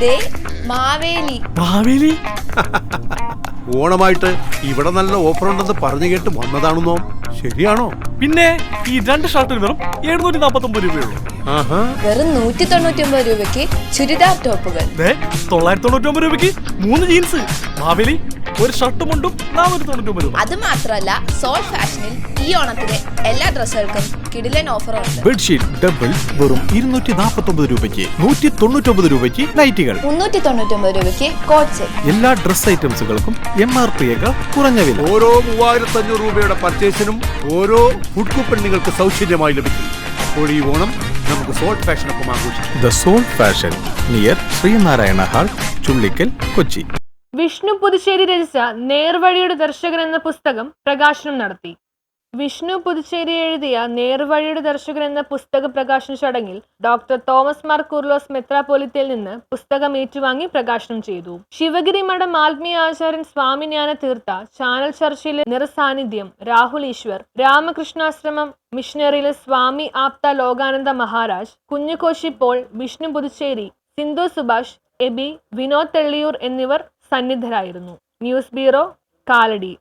ദേ മാവേലി. മാവേലി? ഓണമായിട്ട് ഇവിടെ നല്ല ഓഫർ ഉണ്ടെന്ന് പറഞ്ഞു കേട്ട് വന്നതാണെന്നോ? ശരിയാണോ? പിന്നെ ഈ രണ്ട് ഷർട്ടിന് വെറും എഴുന്നൂറ്റി നാപ്പത്തി ഒമ്പത് രൂപയുള്ളൂ ആഹാ. വെറും നൂറ്റി തൊണ്ണൂറ്റി ഒമ്പത് രൂപയ്ക്ക് ചുരിദാർ ടോപ്പുകൾ. തൊള്ളായിരത്തി തൊണ്ണൂറ്റി ഒമ്പത് രൂപയ്ക്ക് മൂന്ന് ജീൻസ്. മാവേലി ഒരു ഷർട്ടും മുണ്ടും നാനൂറ്റി തൊണ്ണൂറ്റി ഒമ്പത് രൂപ. അത് മാത്രമല്ല സോൾ ഫാഷനിൽ ഈ ഓണത്തിന് എല്ലാ ഡ്രസ്സുകൾക്കും കിടിലൻ ഓഫറുണ്ട്. ബെഡ്ഷീറ്റ് ഡബിൾ വെറും ഇരുന്നൂറ്റി നാൽപ്പത്തി ഒമ്പത് രൂപയ്ക്ക് നൂറ്റി തൊണ്ണൂറ്റൊമ്പത് രൂപയ്ക്ക് നൈറ്റികൾ. മുന്നൂറ്റി തൊണ്ണൂറ്റി ഒമ്പത് രൂപയ്ക്ക് കോട്ട് സെറ്റ് എല്ലാ ഡ്രസ് ഐറ്റംസുകൾക്കും എം ആർ പിയേക്കാൾ കുറഞ്ഞ വില. ഓരോ മൂവായിരത്തി അഞ്ഞൂറ് രൂപയുടെ പർച്ചേസിനും ഓരോ ഫുഡ് കൂപ്പൺ നിങ്ങൾക്ക് സൗജന്യമായി ലഭിക്കും. അപ്പോൾ ഈ ഓണം നമുക്ക് സോൾട്ട് ഫാഷനൊപ്പം ആഘോഷിക്കാം. The soul fashion near Sreenarayana hall Chullikkal Kochi. Vishnu Puthussery രചിച്ച നേർവഴിയുടെ ദർശകൻ എന്ന പുസ്തകം പ്രകാശനം നടത്തി. വിഷ്ണു പുതുച്ചേരി എഴുതിയ നേർവഴിയുടെ ദർശകൻ എന്ന പുസ്തക പ്രകാശന ചടങ്ങിൽ ഡോക്ടർ തോമസ് മാർ കുർലോസ് മെത്രാപോലിത്തയിൽ നിന്ന് പുസ്തകം ഏറ്റുവാങ്ങി പ്രകാശനം ചെയ്തു. ശിവഗിരി മഠം ആത്മീയ ആചാര്യൻ സ്വാമിജ്ഞാന തീർത്ഥ ചാനൽ ചർച്ചയിലെ നിറസാന്നിധ്യം രാഹുൽ ഈശ്വർ രാമകൃഷ്ണാശ്രമം മിഷനറിയിലെ സ്വാമി ആപ്ത ലോകാനന്ദ മഹാരാജ് കുഞ്ഞുകോശി പോൾ വിഷ്ണു പുതുച്ചേരി സിന്ധു സുഭാഷ് എബി വിനോദ് തെള്ളിയൂർ എന്നിവർ സന്നിധരായിരുന്നു. News bureau Kalady.